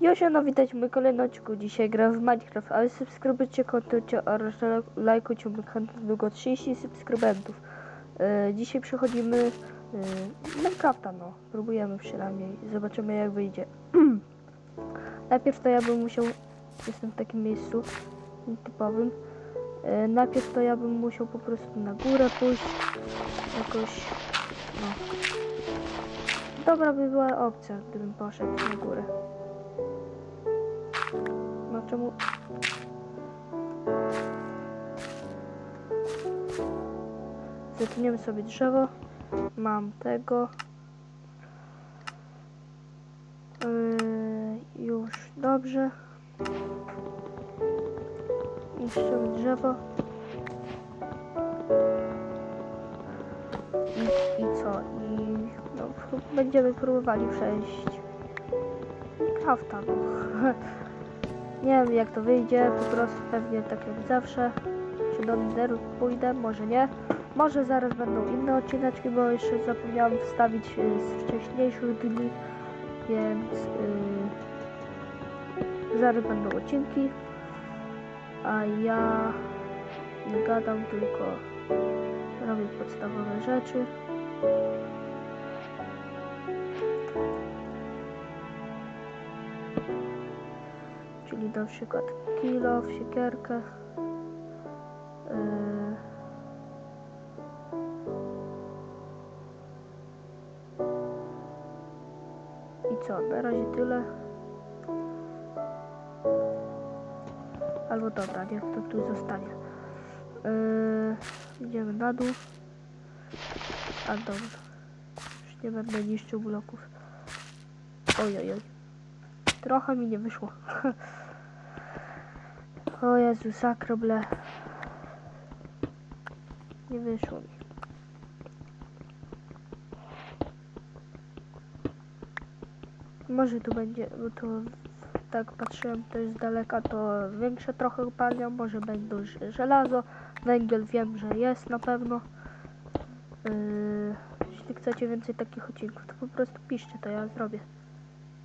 Josiano, widać mój kolejny odcinku. Dzisiaj gram w Minecraft, ale subskrybujcie, komentujcie oraz lajkujcie mój kanał długo 30 subskrybentów. E, dzisiaj przechodzimy e, Minecrafta, no. Próbujemy przynajmniej. Zobaczymy jak wyjdzie. Najpierw to ja bym musiał... Jestem w takim miejscu typowym. E, najpierw to ja bym musiał po prostu na górę pójść. Jakoś... No. Dobra by była opcja, gdybym poszedł na górę. Czemu... Zetniemy sobie drzewo. Mam tego. Yy, już dobrze. Niszczymy drzewo. I, I co? I no, będziemy próbowali przejść Minecrafta. Nie wiem jak to wyjdzie, po prostu pewnie tak jak zawsze. Czy do Netheru pójdę, może nie. Może zaraz będą inne odcineczki, bo jeszcze zapomniałam wstawić y, z wcześniejszych dni, więc y, zaraz będą odcinki. A ja nie gadam, tylko robię podstawowe rzeczy. Na przykład kilo, siekierkę. Yy. I co, na razie tyle. Albo dobra, niech to tu zostanie. Yy, idziemy na dół. A dobra. Już nie będę niszczył bloków. Oj, oj, oj. Trochę mi nie wyszło. o Jezu, sakroble. Nie wyszło mi. Może tu będzie, bo to tak patrzyłem też z daleka, to większe trochę upalnia, może będą żelazo, węgiel wiem, że jest na pewno. Yy, jeśli chcecie więcej takich odcinków, to po prostu piszcie, to ja zrobię.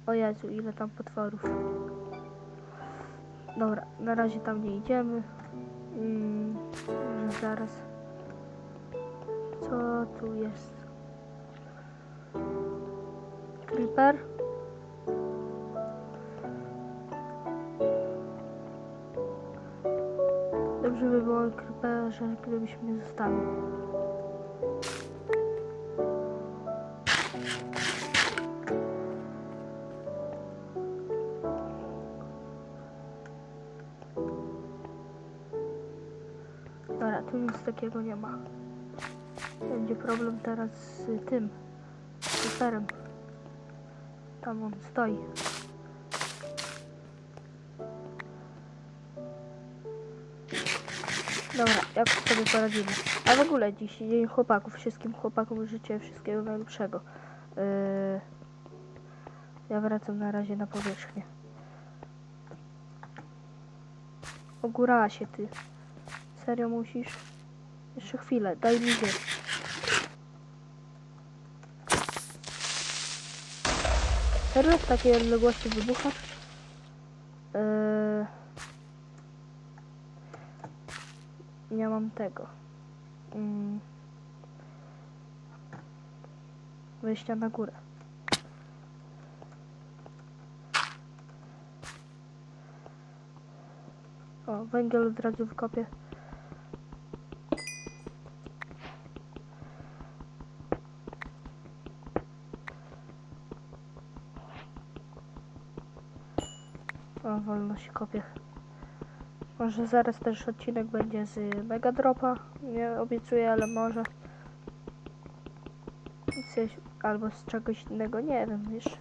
O Jezu, ile tam potworów. Dobra, na razie tam nie idziemy. Mm, może zaraz. Co tu jest? Creeper? Dobrze by było creeperze, gdybyś mnie zostawił. Takiego nie ma. Będzie problem teraz z tym. Z superem. Tam on stoi. Dobra, jak sobie poradzimy. A w ogóle dziś dzień chłopaków. Wszystkim chłopakom życzę wszystkiego najlepszego. Yy, ja wracam na razie na powierzchnię. Ogórała się ty. Serio musisz? Jeszcze chwilę, daj mi wiesz. Serio w takiej odległości wybuchasz? Eee... Nie mam tego. Mm. Wejścia na górę. O, węgiel od razu wkopię. Wolno się kopie. Może zaraz też odcinek będzie z Mega Dropa. Nie obiecuję, ale może. Coś, albo z czegoś innego, nie wiem jeszcze.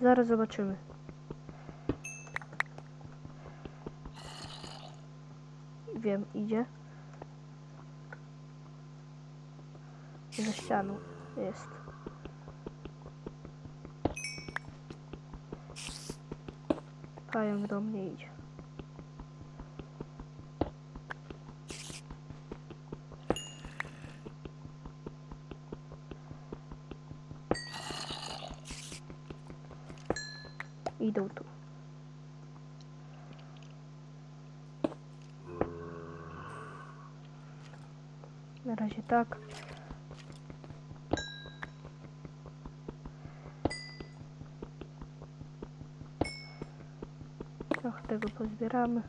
Zaraz zobaczymy. Wiem, idzie. Za ścianą jest. Pająk do mnie idzie. Idą tu. Na razie tak. Tego pozbieramy.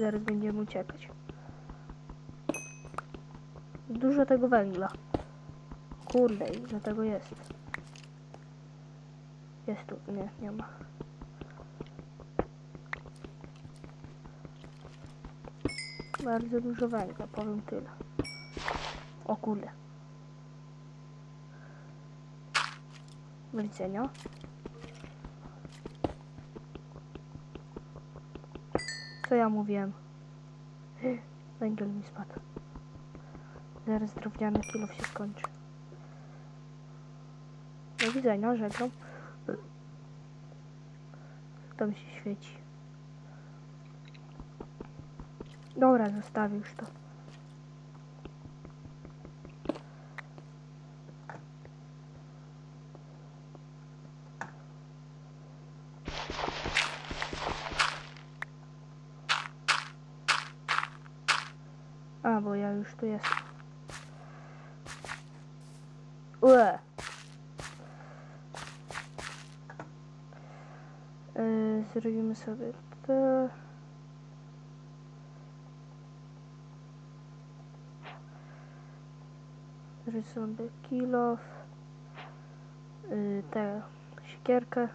Zaraz będziemy uciekać. Dużo tego węgla. Kurde, ile tego jest. Jest tu, nie, nie ma. Bardzo dużo węgla, powiem tyle. O kurde. Do widzenia. Co ja mówiłem? Węgiel mi spadł. Zaraz drewniany kilo się skończy. Do widzenia, żegnam. Tam się świeci. Dobra, zostawię już to. A, bo ja już tu jestem. Ue. Yy, zrobimy sobie to. Rysunek kilof. Yy, tę siekierkę.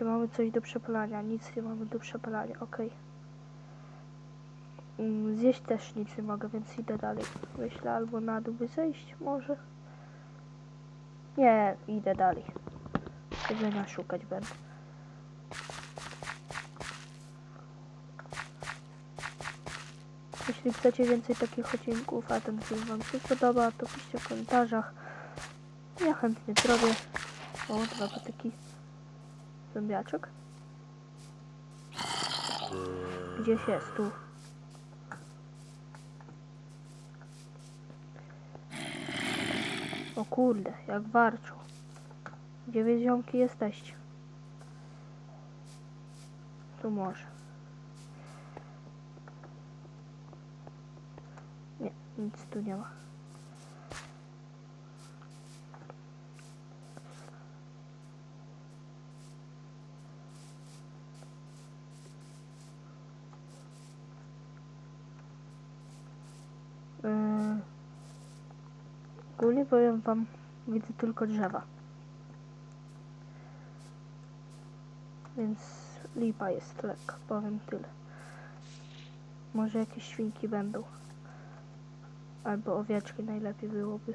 Czy mamy coś do przepalania? Nic nie mamy do przepalania, okej. Mm, Zjeść też nic nie mogę, więc idę dalej. Myślę albo na dół by zejść, może. Nie, idę dalej. Jedzenia szukać będę. Jeśli chcecie więcej takich odcinków, a ten film Wam się spodoba, to piszcie w komentarzach. Ja chętnie zrobię. O, dwa patyki. Zombiaczek. Gdzieś jest tu. O kurde, jak warczą. Gdzie wy ziomki jesteście? Tu może. Nie, nic tu nie ma. Powiem wam, widzę tylko drzewa. Więc lipa jest lekka, powiem tyle. Może jakieś świnki będą. Albo owieczki najlepiej byłoby.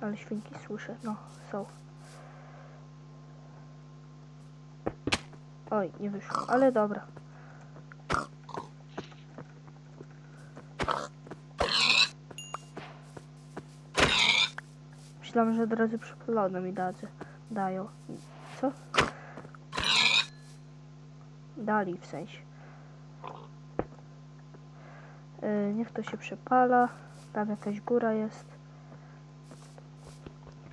Ale świnki słyszę, no, są. Oj, nie wyszło, ale dobra. Myślałem, że od razu przepalone mi dadzą. Dają. Co? Dali w sensie. Yy, niech to się przepala. Tam jakaś góra jest.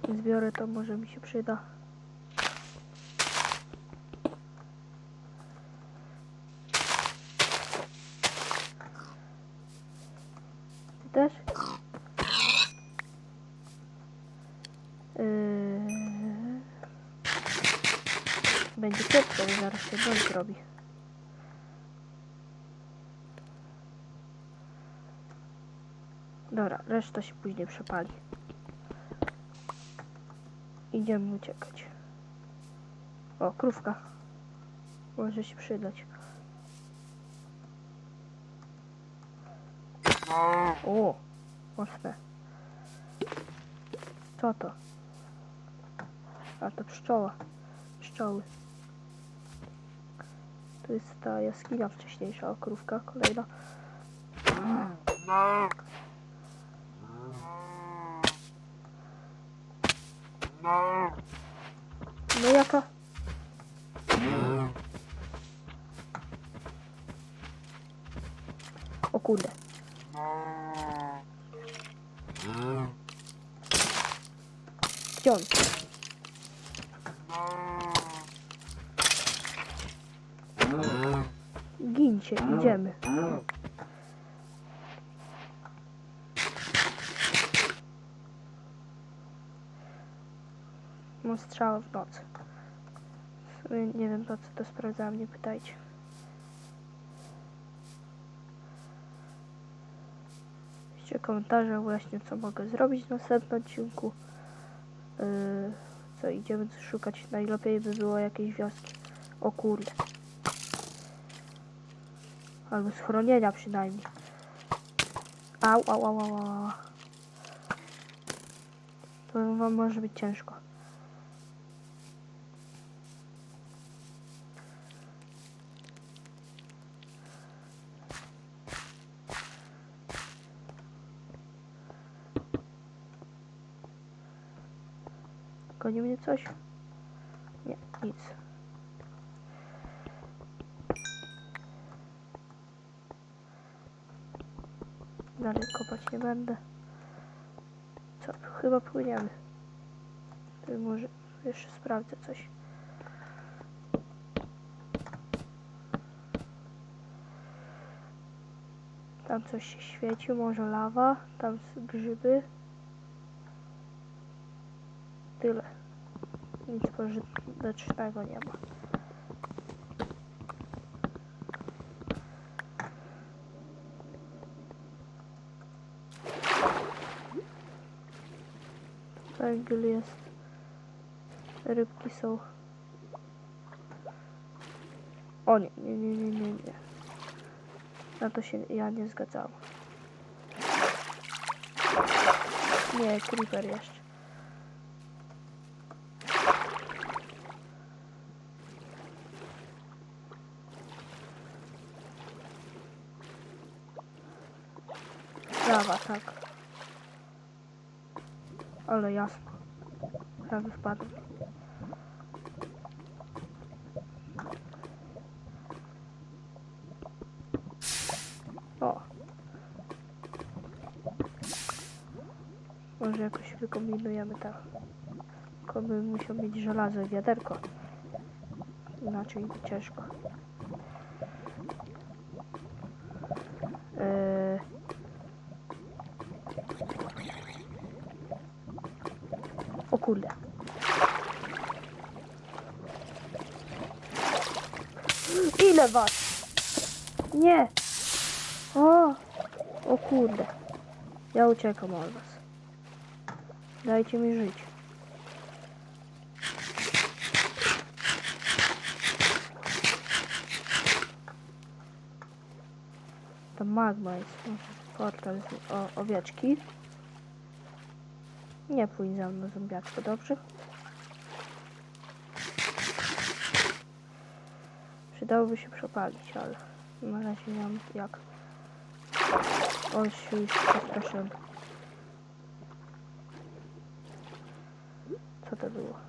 Zbiorę to, może mi się przyda. Ty też? Yy... Będzie zaraz się bądź robi. Dobra, reszta się później przepali. Idziemy uciekać. O, krówka. Może się przydać. O, mocne. Co to? A to pszczoła. Pszczoły. To jest ta jaskinia wcześniejsza, krówka kolejna. No jaka? O kurde. Gdzie on? Gincie, idziemy. Mam strzał w nocy. Nie wiem po co to sprawdzałam, nie pytajcie. Piszcie komentarze właśnie co mogę zrobić w następnym odcinku. Yy, co idziemy szukać. Najlepiej by było jakiejś wioski. O kurde. Albo schronienia przynajmniej. Au, au, au, au, au. To wam może być ciężko. Goni mnie coś? Nie, nic. Dalej kopać nie będę. Co? Chyba płyniemy. Może jeszcze sprawdzę coś. Tam coś się świeci, może lawa, tam grzyby. Tyle. Nic pożytecznego nie ma. Węgiel jest. Rybki są. O nie, nie, nie, nie, nie, nie. Na to się ja nie zgadzałam. Nie, creeper jeszcze. Lawa, tak. Ale jasno. Prawie wpadłem. O. Może jakoś wykombinujemy tak. Tylko bym musiał mieć żelazo i wiaderko. Inaczej ciężko. Eee... kurde. Ile was? Nie. O, o kurde. Ja uciekam od was. Dajcie mi żyć. To magma jest. Portal z o, owieczki. Nie pójdź za mną zombiaczko, dobrze? Przydałoby się przepalić, ale na razie nie mam jak. On się już przestraszyłem. Co to było?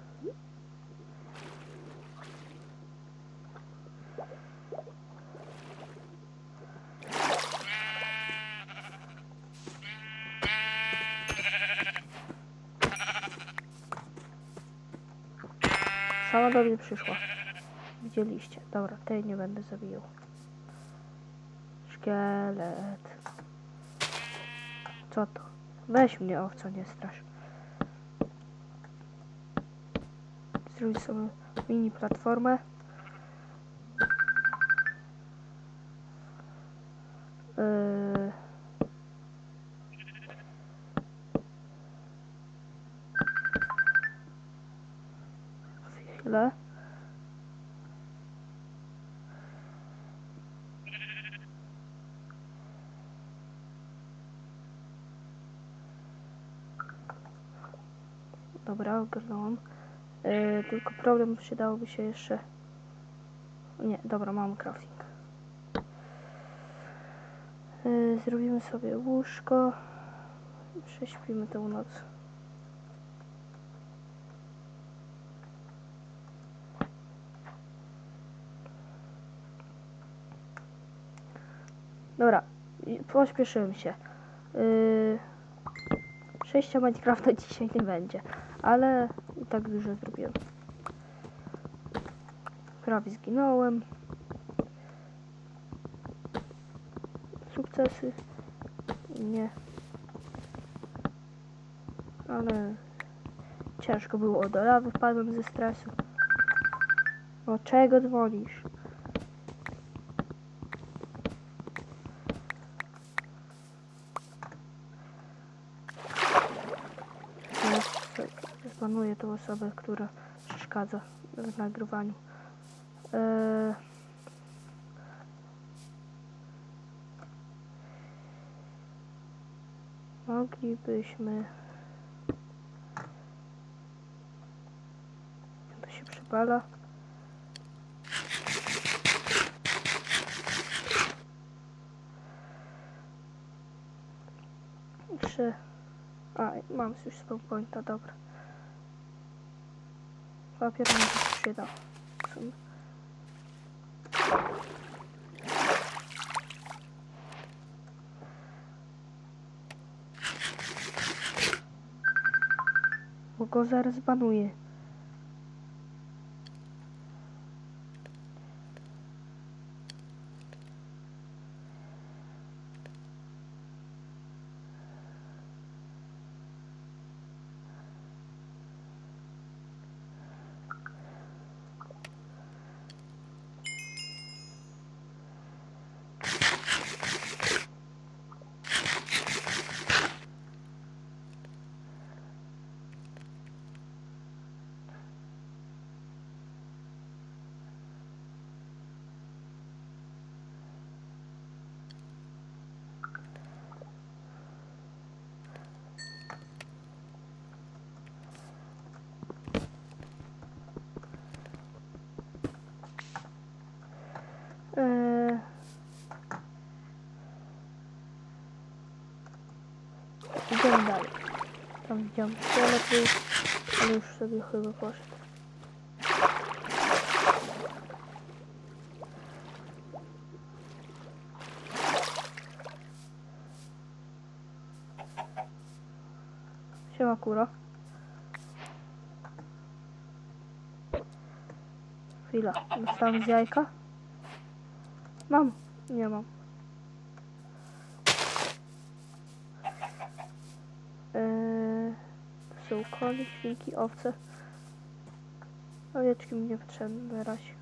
Mnie przyszła. Widzieliście. Dobra, tej nie będę zabijał. Szkielet. Co to? Weź mnie, owco, nie strasz. Zróbź sobie mini platformę. Yy... Chwilę. Dobra, ogarnąłem. Yy, tylko problem przydałoby się jeszcze... Nie, dobra, mam crafting. Yy, zrobimy sobie łóżko. Prześpimy tę noc. Dobra, pośpieszyłem się. Yy, Przejścia Minecrafta dzisiaj nie będzie, ale i tak dużo zrobiłem. Prawie zginąłem. Sukcesy. Nie. Ale ciężko było do lawy, wpadłem ze stresu. O czego dzwonisz? Zbanuję tą osobę, która przeszkadza w nagrywaniu. Eee... Moglibyśmy... To się przepala. Trzy. A, mam już pointa, dobra. Papier mi się sumie. Bo go zaraz banuję. Eee... Idziemy dalej. Tam widziałem lepiej, ale już sobie chyba poszedł. Siema kuro. Chwila, dostałem z jajka? Mam. Nie mam. Eee, to są konie, świnki, owce. Owieczki mi nie potrzebne na razie.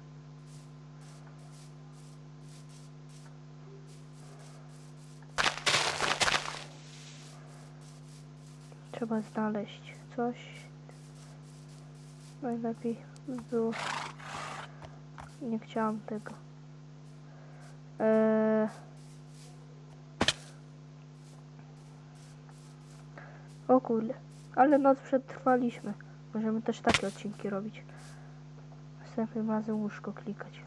Trzeba znaleźć coś. Najlepiej by było. Nie chciałam tego. Eee... O kurde, ale noc przetrwaliśmy. Możemy też takie odcinki robić. Następnym razem łóżko klikać.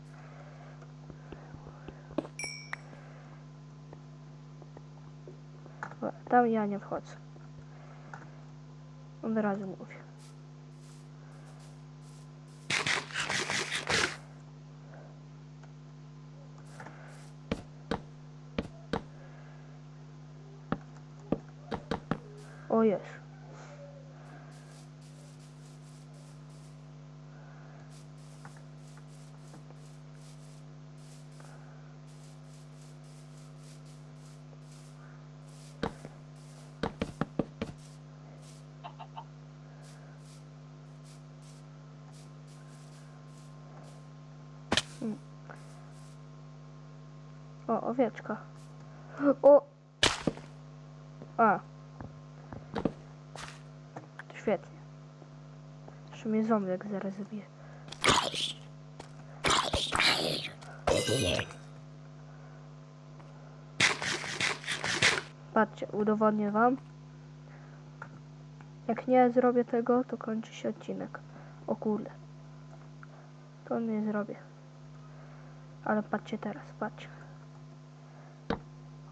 Tam ja nie wchodzę. Od razu mówię. O jest. Mm. O, owieczka. O! A. Świetnie. Jeszcze mnie ząbek zaraz zabije. Patrzcie, udowodnię wam. Jak nie zrobię tego, to kończy się odcinek. O kurde. To nie zrobię. Ale patrzcie teraz, patrzcie.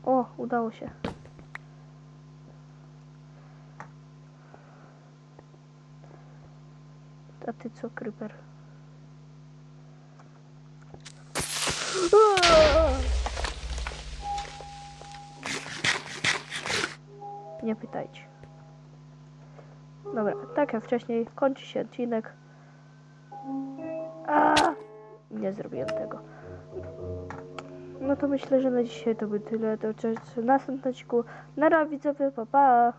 O, udało się. A ty co, Creeper? Nie pytajcie. Dobra, tak jak wcześniej, kończy się odcinek. A, nie zrobiłem tego. No to myślę, że na dzisiaj to by tyle. W następnym odcinku. Na razie pa pa!